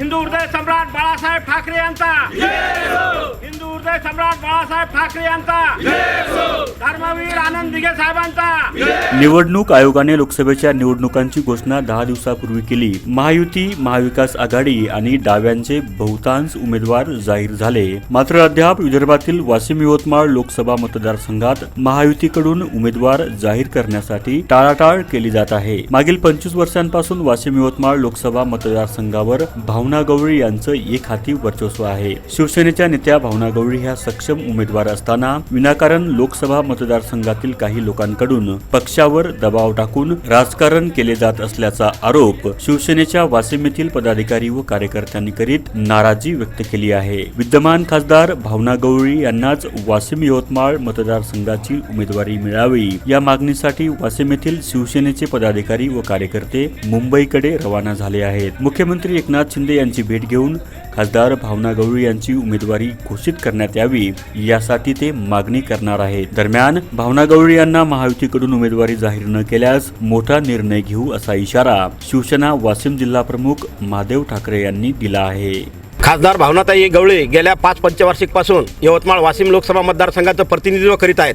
हिंदू हृदय सम्राट बाळासाहेब ठाकरे यांचा. हिंदू हृदय सम्राट बाळासाहेब ठाकरे यांचा. आनंद दिघे साहेबांचा. निवडणूक आयोगाने लोकसभेच्या निवडणुकांची घोषणा दहा दिवसापूर्वी केली. महायुती महाविकास आघाडी आणि डाव्यांचे बहुतांश उमेदवार जाहीर झाले. मात्र अद्याप विदर्भातील वाशिम यवतमाळ लोकसभा मतदारसंघात महायुतीकडून उमेदवार जाहीर करण्यासाठी टाळाटाळ केली जात आहे. मागील पंचवीस वर्षांपासून वाशिम यवतमाळ लोकसभा मतदारसंघावर भावना गवळी यांचं एक हाती वर्चस्व आहे. शिवसेनेच्या नेत्या भावना गवळी ह्या सक्षम उमेदवार असताना विनाकारण लोकसभा पक्षातील काही लोकांकडून पक्षावर दबाव टाकून राजकारण केले जात असल्याचा आरोप शिवसेनेच्या वाशिम येथील पदाधिकारी व कार्यकर्त्यांनी करीत नाराजी व्यक्त केली आहे. विद्यमान खासदार भावना गवळी यांनाच वाशिम यवतमाळ मतदारसंघाची उमेदवारी मिळावी. या मागणीसाठी वाशिम येथील शिवसेनेचे पदाधिकारी व कार्यकर्ते मुंबईकडे रवाना झाले आहेत. मुख्यमंत्री एकनाथ शिंदे यांची भेट घेऊन खासदार भावना गवळी यांची उमेदवारी घोषित करण्यात यावी यासाठी ते मागणी करणार आहेत. दरम्यान भावना गवळी यांना महायुतीकडून उमेदवारी जाहीर न केल्यास मोठा निर्णय घेऊ असा इशारा शिवसेना वाशिम जिल्हा प्रमुख महादेव ठाकरे यांनी दिला आहे. खासदार भावनाताई गवळे गेल्या पाच पंचवार्षिकपासून यवतमाळ वाशिम लोकसभा मतदारसंघाचं प्रतिनिधित्व करीत आहेत.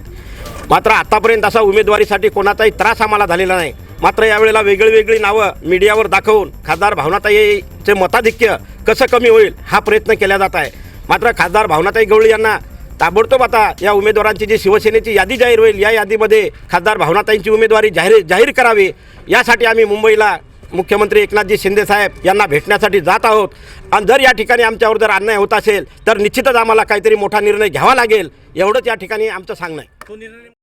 मात्र आतापर्यंत असा उमेदवारीसाठी कोणाचाही त्रास आम्हाला झालेला नाही. मात्र यावेळेला वेगळी वेगळी नावं मीडियावर दाखवून खासदार भावनाताईचे मताधिक्य कसं कमी होईल हा प्रयत्न केला जात आहे. मात्र खासदार भावनाताई गवळी यांना ताबडतोब आता या उमेदवारांची जी शिवसेनेची यादी जाहीर होईल या यादीमध्ये खासदार भावनाताईंची उमेदवारी जाहीर जाहीर करावी. यासाठी आम्ही मुंबईला मुख्यमंत्री एकनाथजी शिंदे साहेब यांना भेटण्यासाठी जात आहोत. आणि जर या ठिकाणी आमच्यावर जर अन्याय होत असेल तर निश्चितच आम्हाला काहीतरी मोठा निर्णय घ्यावा लागेल. एवढंच या ठिकाणी आमचं सांगणं आहे.